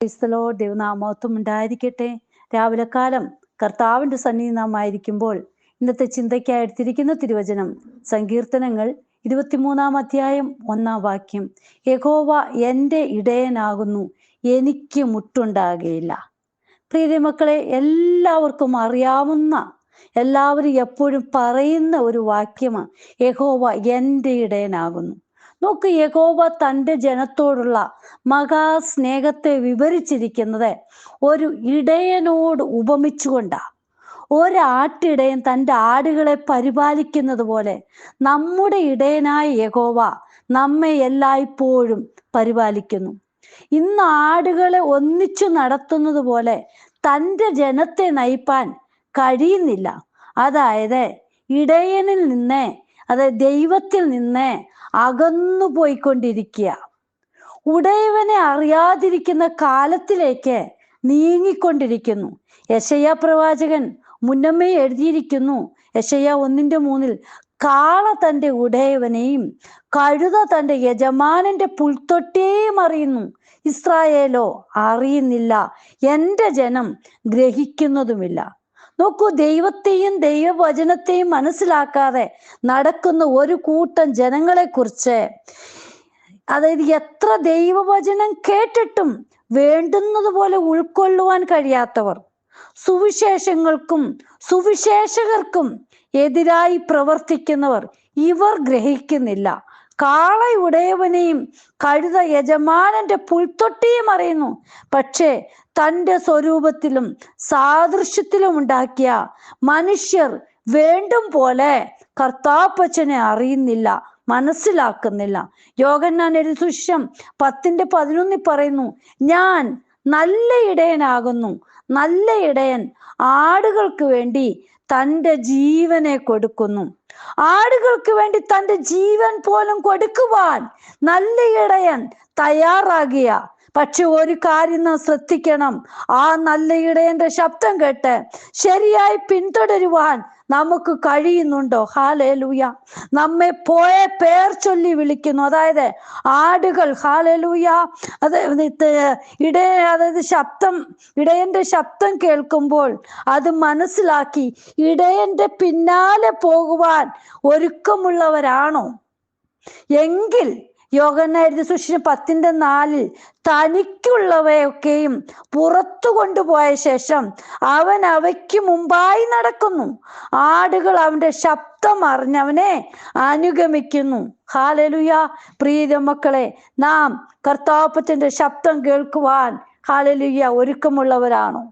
ക്രൈസ്തലോ ദൈവനാമത്വം ഉണ്ടായിരിക്കട്ടെ. രാവിലെ കാലം കർത്താവിന്റെ സന്നിധി നാം ആയിരിക്കുമ്പോൾ ഇന്നത്തെ ചിന്തയ്ക്കായി എടുത്തിരിക്കുന്ന തിരുവചനം സങ്കീർത്തനങ്ങൾ ഇരുപത്തിമൂന്നാം അധ്യായം ഒന്നാം വാക്യം. യഹോവ എന്റെ ഇടയനാകുന്നു എനിക്ക് മുട്ടുണ്ടാകുകയില്ല പ്രീതി മക്കളെ എല്ലാവർക്കും അറിയാവുന്ന എല്ലാവരും എപ്പോഴും പറയുന്ന ഒരു വാക്യമാണ് യഹോവ എന്റെ ഇടയനാകുന്നു. നോക്ക് യഹോവ തന്റെ ജനത്തോടുള്ള മഹാസ്നേഹത്തെ വിവരിച്ചിരിക്കുന്നത് ഒരു ഇടയനോട് ഉപമിച്ചുകൊണ്ടാ. ഒരാട്ടിടയൻ തന്റെ ആടുകളെ പരിപാലിക്കുന്നത് പോലെ നമ്മുടെ ഇടയനായ യഹോവ നമ്മെ എല്ലായ്പ്പോഴും പരിപാലിക്കുന്നു. ഇന്ന് ആടുകളെ ഒന്നിച്ചു നടത്തുന്നത് പോലെ തന്റെ ജനത്തെ നയിപ്പാൻ കഴിയുന്നില്ല. അതായത് ഇടയനിൽ നിന്ന് അതായത് ദൈവത്തിൽ നിന്ന് അകന്നു പോയിക്കൊണ്ടിരിക്കുക. ഉടയവനെ അറിയാതിരിക്കുന്ന കാലത്തിലേക്ക് നീങ്ങിക്കൊണ്ടിരിക്കുന്നു. യശയ്യ പ്രവാചകൻ മുന്നമേ എഴുതിയിരിക്കുന്നു. യശയ്യ ഒന്നിന്റെ മൂന്നിൽ കാള തന്റെ ഉടയവനെയും കഴുത തന്റെ യജമാനന്റെ പുൽത്തൊട്ടേയും അറിയുന്നു. ഇസ്രായേലോ അറിയുന്നില്ല. എന്റെ ജനം ഗ്രഹിക്കുന്നതുമില്ല. നോക്കൂ ദൈവത്തെയും ദൈവവചനത്തെയും മനസ്സിലാക്കാതെ നടക്കുന്ന ഒരു കൂട്ടം ജനങ്ങളെ കുറിച്ച് അതായത് എത്ര ദൈവവചനം കേട്ടിട്ടും വേണ്ടുന്നത് പോലെ ഉൾക്കൊള്ളുവാൻ കഴിയാത്തവർ സുവിശേഷങ്ങൾക്കും സുവിശേഷകർക്കും എതിരായി പ്രവർത്തിക്കുന്നവർ ഇവർ ഗ്രഹിക്കുന്നില്ല. കാളയുടയവനെയും കഴുത യജമാനന്റെ പുൽത്തൊട്ടിയും അറിയുന്നു. പക്ഷേ തന്റെ സ്വരൂപത്തിലും സാദൃശ്യത്തിലും ഉണ്ടാക്കിയ മനുഷ്യർ വേണ്ടും പോലെ കർത്താപ്പച്ചനെ അറിയുന്നില്ല മനസ്സിലാക്കുന്നില്ല. യോഗന്നാൻ ഒരു സുഷ്യം പത്തിന്റെ പതിനൊന്നിൽ പറയുന്നു ഞാൻ നല്ല ഇടയനാകുന്നു നല്ല ഇടയൻ ആടുകൾക്ക് വേണ്ടി തന്റെ ജീവനെ കൊടുക്കുന്നു. ആടുകൾക്ക് വേണ്ടി തന്റെ ജീവൻ പോലും കൊടുക്കുവാൻ നല്ല ഇടയൻ തയ്യാറാകിയ പക്ഷെ ഒരു കാര്യം നാം ശ്രദ്ധിക്കണം. ആ നല്ല ഇടയന്റെ ശബ്ദം കേട്ട് ശരിയായി പിന്തുടരുവാൻ നമുക്ക് കഴിയുന്നുണ്ടോ? ഹാലേ ലൂയ നമ്മെ പോയ പേർ ചൊല്ലി വിളിക്കുന്നു. അതായത് ആടുകൾ. ഹാലേ ലൂയ അത് ഇടയ അതായത് ശബ്ദം ഇടയന്റെ ശബ്ദം കേൾക്കുമ്പോൾ അത് മനസ്സിലാക്കി ഇടയന്റെ പിന്നാലെ പോകുവാൻ ഒരുക്കമുള്ളവരാണോ? എങ്കിൽ യോഗനായിരുന്നു സുഷിന് പത്തിന്റെ നാലിൽ തനിക്കുള്ളവയൊക്കെയും പുറത്തു കൊണ്ടുപോയ ശേഷം അവൻ അവയ്ക്ക് മുമ്പായി നടക്കുന്നു. ആടുകൾ അവന്റെ ശബ്ദം അറിഞ്ഞവനെ അനുഗമിക്കുന്നു. ഹാലലുയ. പ്രീത മക്കളെ നാം കർത്താപ്പത്തിന്റെ ശബ്ദം കേൾക്കുവാൻ ഹാലലുയ ഒരുക്കമുള്ളവരാണോ?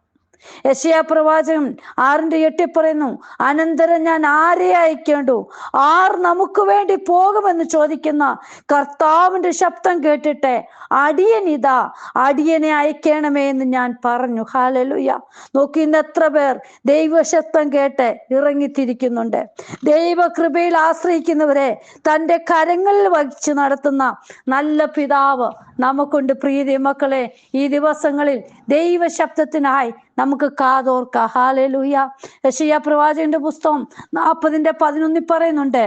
യശയാ പ്രവാചകൻ ആറിന്റെ എട്ടി പറയുന്നു അനന്തരം ഞാൻ ആരെ അയക്കേണ്ടു? ആർ നമുക്ക് വേണ്ടി പോകുമെന്ന് ചോദിക്കുന്ന കർത്താവിന്റെ ശബ്ദം കേട്ടിട്ട് അടിയൻ ഇതാ അടിയനെ അയക്കണമേ എന്ന് ഞാൻ പറഞ്ഞു. ഹാലലുയ നോക്കി ഇന്ന് എത്ര പേർ ദൈവശബ്ദം കേട്ട് ഇറങ്ങിത്തിരിക്കുന്നുണ്ട്. ദൈവകൃപയിൽ ആശ്രയിക്കുന്നവരെ തന്റെ കരങ്ങളിൽ വഹിച്ച് നടത്തുന്ന നല്ല പിതാവ് നമുക്കുണ്ട്. പ്രീതി മക്കളെ ഈ ദിവസങ്ങളിൽ ദൈവശബ്ദത്തിനായി നമുക്ക് കാതോർക്ക. ഹാലലൂയ യശയ്യ പ്രവാചകന്റെ പുസ്തകം നാൽപ്പതിന്റെ പതിനൊന്നിൽ പറയുന്നുണ്ട്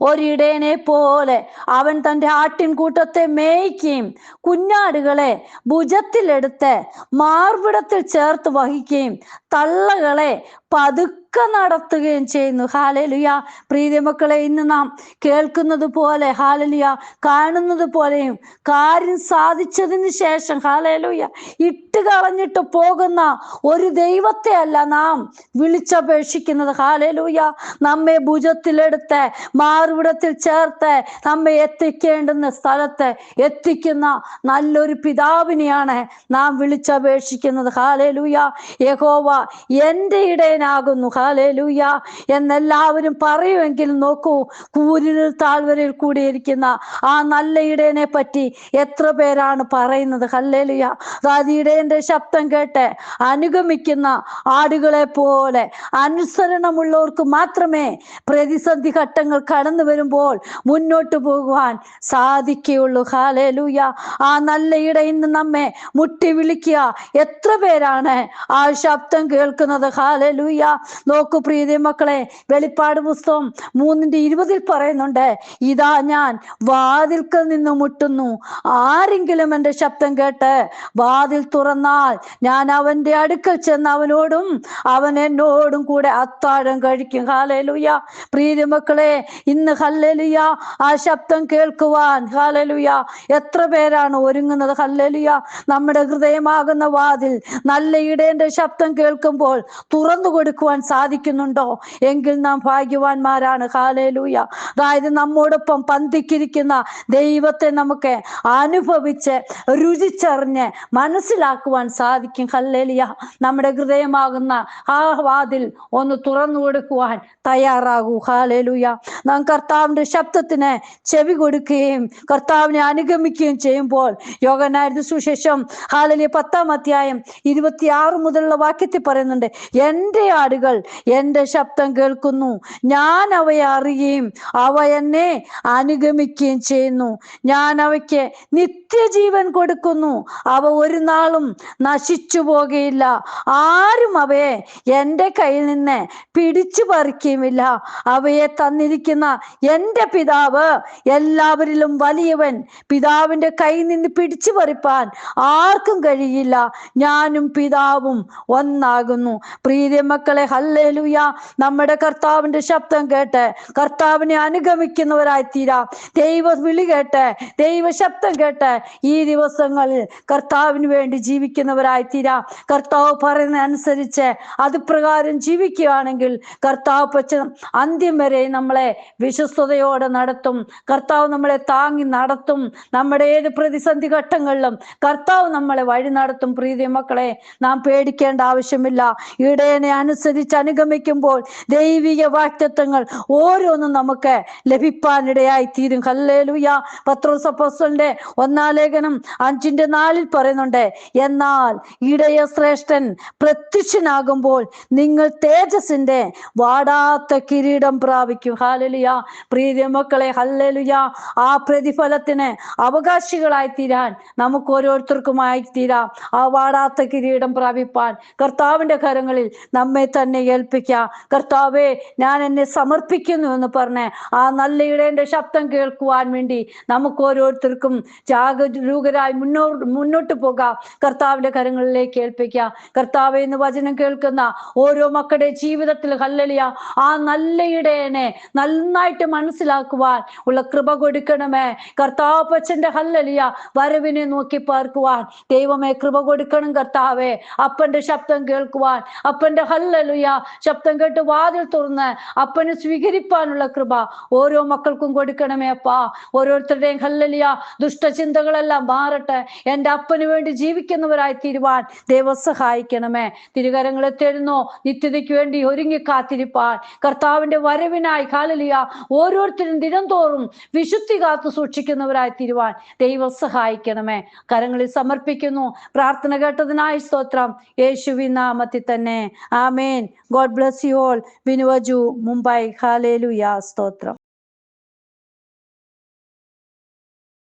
ഒരിടയനെ പോലെ അവൻ തന്റെ ആട്ടിൻകൂട്ടത്തെ മേയ്ക്കുകയും കുഞ്ഞാടുകളെ ഭുജത്തിലെടുത്ത് മാർവിടത്തിൽ ചേർത്ത് വഹിക്കുകയും തള്ളകളെ പതുക്കെ നടത്തുകയും ചെയ്യുന്നു. ഹാലലുയ പ്രീതി മക്കളെ ഇന്ന് നാം കേൾക്കുന്നത് പോലെ ഹാലലുയ കാണുന്നത് പോലെയും കാര്യം സാധിച്ചതിന് ശേഷം ഹാലലുയ ഇട്ട് കളഞ്ഞിട്ട് പോകുന്ന ഒരു ദൈവത്തെ അല്ല നാം വിളിച്ചപേക്ഷിക്കുന്നത്. ഹാലലുയ നമ്മെ ഭുജത്തിലെടുത്ത് മാർവിടത്തിൽ ചേർത്ത് നമ്മെ എത്തിക്കേണ്ടുന്ന സ്ഥലത്ത് എത്തിക്കുന്ന നല്ലൊരു പിതാവിനെയാണ് നാം വിളിച്ചപേക്ഷിക്കുന്നത്. ഹാലലുയ യഹോവ എന്റെ ഇടയനാകുന്നു ഹാലേലൂയ എന്നെല്ലാവരും പറയുമെങ്കിൽ നോക്കൂ കൂരിന് താഴ്വരയിൽ കൂടിയിരിക്കുന്ന ആ നല്ല ഇടയനെ പറ്റി എത്ര പേരാണ് പറയുന്നത്. ഹല്ലേലുയ. അതായത് ഇടയന്റെ ശബ്ദം കേട്ട് അനുഗമിക്കുന്ന ആടുകളെ പോലെ അനുസരണമുള്ളവർക്ക് മാത്രമേ പ്രതിസന്ധി ഘട്ടങ്ങൾ കടന്നു വരുമ്പോൾ മുന്നോട്ട് പോകുവാൻ സാധിക്കുകയുള്ളൂ. ഹാലേലൂയ ആ നല്ല ഇടയിൽ നിന്ന് നമ്മെ മുട്ടി വിളിക്കുക. എത്ര പേരാണ് ആ ശബ്ദം കേൾക്കുന്നത്. ഹാലലൂയ നോക്കൂ പ്രീതി മക്കളെ വെളിപ്പാട് പുസ്തകം മൂന്നിന്റെ ഇരുപതിൽ പറയുന്നുണ്ട് ഇതാ ഞാൻ വാതിൽക്കൽ നിന്ന് മുട്ടുന്നു. ആരെങ്കിലും എന്റെ ശബ്ദം കേട്ട് വാതിൽ തുറന്നാൽ ഞാൻ അവന്റെ അടുക്കൽ ചെന്ന് അവനോടും അവൻ എന്നോടും കൂടെ അത്താഴം കഴിക്കും. ഹാലലുയ പ്രീതി മക്കളെ ഇന്ന് ഹല്ലലുയ ആ ശബ്ദം കേൾക്കുവാൻ ഹാലലുയ എത്ര പേരാണ് ഒരുങ്ങുന്നത്? ഹല്ലലുയ. നമ്മുടെ ഹൃദയമാകുന്ന വാതിൽ നല്ല ഇടേന്റെ ശബ്ദം കേൾക്കുമ്പോൾ തുറന്നു കൊടുക്കുവാൻ സാധിക്കുന്നുണ്ടോ? എങ്കിൽ നാം ഭാഗ്യവാന്മാരാണ്. ഹാലേലൂയ അതായത് നമ്മോടൊപ്പം പന്തിക്കിരിക്കുന്ന ദൈവത്തെ നമുക്ക് അനുഭവിച്ച് രുചിച്ചറിഞ്ഞ് മനസ്സിലാക്കുവാൻ സാധിക്കും. ഹല്ലേലിയ. നമ്മുടെ ഹൃദയമാകുന്ന ആ വാതിൽ ഒന്ന് തുറന്നു കൊടുക്കുവാൻ തയ്യാറാകൂ. ഹാലേലൂയ നാം കർത്താവിന്റെ ശബ്ദത്തിന് ചെവി കൊടുക്കുകയും കർത്താവിനെ അനുഗമിക്കുകയും ചെയ്യുമ്പോൾ യോഗനായിരുന്നു സുശേഷം ഹാലലിയ പത്താം അധ്യായം ഇരുപത്തിയാറ് മുതലുള്ള വാക്യത്തിൽ പറയുന്നുണ്ട് എന്റെ ആടുകൾ എന്റെ ശബ്ദം കേൾക്കുന്നു. ഞാൻ അവയെ അറിയുകയും അവ എന്നെ അനുഗമിക്കുകയും ചെയ്യുന്നു. ഞാൻ അവയ്ക്ക് നിത്യജീവൻ കൊടുക്കുന്നു. അവ ഒരു നാളും നശിച്ചു പോകുകയില്ല. ആരും അവയെ എന്റെ കയ്യിൽ നിന്ന് പിടിച്ചു പറിക്കുകയുമില്ല. അവയെ തന്നിരിക്കുന്ന എന്റെ പിതാവ് എല്ലാവരിലും വലിയവൻ. പിതാവിന്റെ കയ്യിൽ നിന്ന് പിടിച്ചു പറിപ്പാൻ ആർക്കും കഴിയില്ല. ഞാനും പിതാവും ഒന്നാകുന്നു പ്രീതി മക്കളെ ഹല്ലേലൂയ. നമ്മുടെ കർത്താവിന്റെ ശബ്ദം കേട്ട്. കർത്താവിനെ അനുഗമിക്കുന്നവരായി തീരാം ദൈവ വിളി കേട്ട്. ദൈവ ശബ്ദം കേട്ട്. ഈ ദിവസങ്ങളിൽ കർത്താവിന് വേണ്ടി ജീവിക്കുന്നവരായി തീരാം കർത്താവ് പറയുന്ന അനുസരിച്ച് അത് പ്രകാരം ജീവിക്കുകയാണെങ്കിൽ കർത്താവ് പച്ച അന്ത്യം വരെ നമ്മളെ വിശ്വസ്തയോടെ നടത്തും. കർത്താവ് നമ്മളെ താങ്ങി നടത്തും. നമ്മുടെ ഏത് പ്രതിസന്ധി ഘട്ടങ്ങളിലും കർത്താവ് നമ്മളെ വഴി നടത്തും. പ്രീതി മക്കളെ നാം പേടിക്കേണ്ട ആവശ്യമില്ല ഇടയനെ അനുസരിച്ച് അനുഗമിക്കുമ്പോൾ ദൈവിക വാക്തത്വങ്ങൾ ഓരോന്നും നമുക്ക് ലഭിപ്പാനിടയായി തീരും ഹല്ലേലൂയ. പത്രോസ് അപ്പോസ്തലന്റെ ഒന്നാം ലേഖനം അഞ്ചിന്റെ നാലിൽ പറയുന്നുണ്ട് എന്നാൽ ഇടയ ശ്രേഷ്ഠൻ പ്രത്യക്ഷനാകുമ്പോൾ നിങ്ങൾ തേജസിന്റെ വാടാത്ത കിരീടം പ്രാപിക്കും. ഹാലലുയ പ്രീതി മക്കളെ ഹല്ലലുയ. ആ പ്രതിഫലത്തിന് അവകാശികളായി തീരാൻ നമുക്ക് ഓരോരുത്തർക്കുമായി തീരാം ആ വാടാത്ത കിരീടം പ്രാപിപ്പാൻ കർത്താവിന്റെ കരങ്ങളിൽ നമ്മെ തന്നെ ഏൽപ്പിക്കാം. കർത്താവെ ഞാൻ എന്നെ സമർപ്പിക്കുന്നു എന്ന് പറഞ്ഞ് ആ നല്ല ഇടേന്റെ ശബ്ദം കേൾക്കുവാൻ വേണ്ടി നമുക്ക് ഓരോരുത്തർക്കും ജാഗരൂകരായി മുന്നോട്ട് മുന്നോട്ട് പോകാം. കർത്താവിന്റെ കരങ്ങളിലേക്ക് ഏൽപ്പിക്കാം. കർത്താവെ എന്ന് വചനം കേൾക്കുന്ന ഓരോ മക്കളുടെ ജീവിതത്തിൽ ഹല്ലലിയ ആ നല്ല ഇടയനെ നന്നായിട്ട് മനസ്സിലാക്കുവാൻ ഉള്ള കൃപ കൊടുക്കണമേ. കർത്താപ്പച്ചന്റെ ഹല്ലലിയ വരവിനെ നോക്കി പാർക്കുവാൻ ദൈവമേ കൃപ കൊടുക്കണം കർത്താവേ. അപ്പന്റെ ശബ്ദം കേൾക്കുവാൻ അപ്പന്റെ ഹല്ലലുയ. ശബ്ദം കേട്ട് വാതിൽ തുറന്ന് അപ്പന് സ്വീകരിപ്പാനുള്ള കൃപ ഓരോ മക്കൾക്കും കൊടുക്കണമേ അപ്പാ. ഓരോരുത്തരുടെയും ഹല്ലലിയ. ദുഷ്ടചിന്തകളെല്ലാം മാറട്ടെ. എന്റെ അപ്പന് വേണ്ടി ജീവിക്കുന്നവരായി തീരുവാൻ ദൈവം സഹായിക്കണമേ. തിരുകരങ്ങളെ തരുന്നോ നിത്യതയ്ക്ക് വേണ്ടി ഒരുങ്ങി കാത്തിരിപ്പാൻ. കർത്താവിന്റെ വരവിനായി കാലലിയ ഓരോരുത്തരും ദിനം തോറും വിശുദ്ധി കാത്തു സൂക്ഷിക്കുന്നവരായി തീരുവാൻ ദൈവം സഹായിക്കണമേ. കരങ്ങളിൽ സമർപ്പിക്കുന്നു. പ്രാർത്ഥന കേട്ടതിനായി സ്തോത്രം. യേശുവി നാമത്തിൽ തന്നെ. ആമേൻ. God bless you all. വിനുവജു Mumbai. ഹാലേലുയ സ്തോത്രം.